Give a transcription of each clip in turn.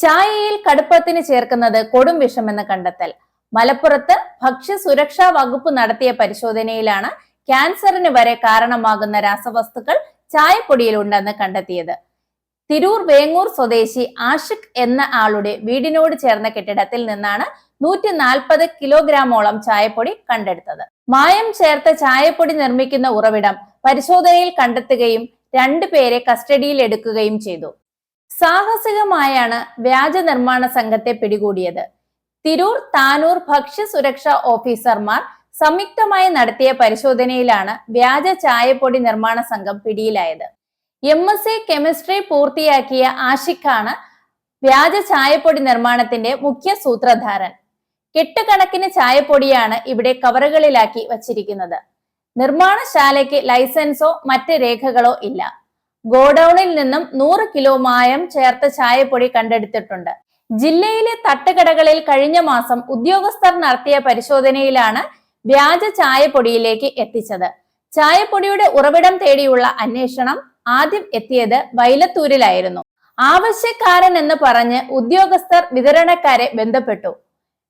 ചായയിൽ കടുപ്പത്തിന് ചേർക്കുന്നത് കൊടും വിഷമെന്ന് കണ്ടെത്തൽ. മലപ്പുറത്ത് ഭക്ഷ്യ സുരക്ഷാ വകുപ്പ് നടത്തിയ പരിശോധനയിലാണ് ക്യാൻസറിന് വരെ കാരണമാകുന്ന രാസവസ്തുക്കൾ ചായപ്പൊടിയിൽ ഉണ്ടെന്ന് കണ്ടെത്തിയത്. തിരൂർ വേങ്ങൂർ സ്വദേശി ആഷിഖ് എന്ന ആളുടെ വീടിനോട് ചേർന്ന കെട്ടിടത്തിൽ നിന്നാണ് നൂറ്റി നാൽപ്പത് കിലോഗ്രാമോളം ചായപ്പൊടി കണ്ടെടുത്തത്. മായം ചേർത്ത ചായപ്പൊടി നിർമ്മിക്കുന്ന ഉറവിടം പരിശോധനയിൽ കണ്ടെത്തുകയും രണ്ടുപേരെ കസ്റ്റഡിയിൽ എടുക്കുകയും ചെയ്തു. സാഹസികമായാണ് വ്യാജ നിർമ്മാണ സംഘത്തെ പിടികൂടിയത്. തിരൂർ താനൂർ ഭക്ഷ്യ സുരക്ഷാ ഓഫീസർമാർ സംയുക്തമായി നടത്തിയ പരിശോധനയിലാണ് വ്യാജ ചായപ്പൊടി നിർമ്മാണ സംഘം പിടിയിലായത്. എം എസ് സി കെമിസ്ട്രി പൂർത്തിയാക്കിയ ആഷിഖാണ് വ്യാജ ചായപ്പൊടി നിർമ്മാണത്തിന്റെ മുഖ്യ സൂത്രധാരൻ. കെട്ടുകണക്കിന് ചായപ്പൊടിയാണ് ഇവിടെ കവറുകളിലാക്കി വച്ചിരിക്കുന്നത്. നിർമ്മാണശാലയ്ക്ക് ലൈസൻസോ മറ്റ് രേഖകളോ ഇല്ല. ഗോഡൌണിൽ നിന്നും നൂറ് കിലോ മായം ചേർത്ത ചായപ്പൊടി കണ്ടെടുത്തിട്ടുണ്ട്. ജില്ലയിലെ തട്ടുകടകളിൽ കഴിഞ്ഞ മാസം ഉദ്യോഗസ്ഥർ നടത്തിയ പരിശോധനയിലാണ് വ്യാജ ചായപ്പൊടിയിലേക്ക് എത്തിച്ചത്. ചായപ്പൊടിയുടെ ഉറവിടം തേടിയുള്ള അന്വേഷണം ആദ്യം എത്തിയത് വൈലത്തൂരിലായിരുന്നു. ആവശ്യക്കാരൻ എന്ന് പറഞ്ഞ് ഉദ്യോഗസ്ഥർ വിതരണക്കാരെ ബന്ധപ്പെട്ടു.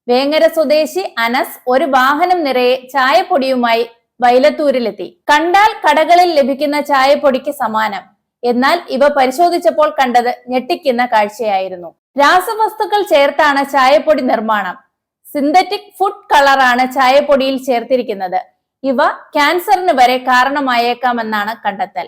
വേങ്ങര സ്വദേശി അനസ് ഒരു വാഹനം നിറയെ ചായപ്പൊടിയുമായി വൈലത്തൂരിലെത്തി. കണ്ടാൽ കടകളിൽ ലഭിക്കുന്ന ചായപ്പൊടിക്ക് സമാനം. എന്നാൽ ഇവ പരിശോധിച്ചപ്പോൾ കണ്ടത് ഞെട്ടിക്കുന്ന കാഴ്ചയായിരുന്നു. രാസവസ്തുക്കൾ ചേർത്താണ് ചായപ്പൊടി നിർമ്മാണം. സിന്തറ്റിക് ഫുഡ് കളറാണ് ചായപ്പൊടിയിൽ ചേർത്തിരിക്കുന്നത്. ഇവ ക്യാൻസറിന് വരെ കാരണമായേക്കാമെന്നാണ് കണ്ടെത്തൽ.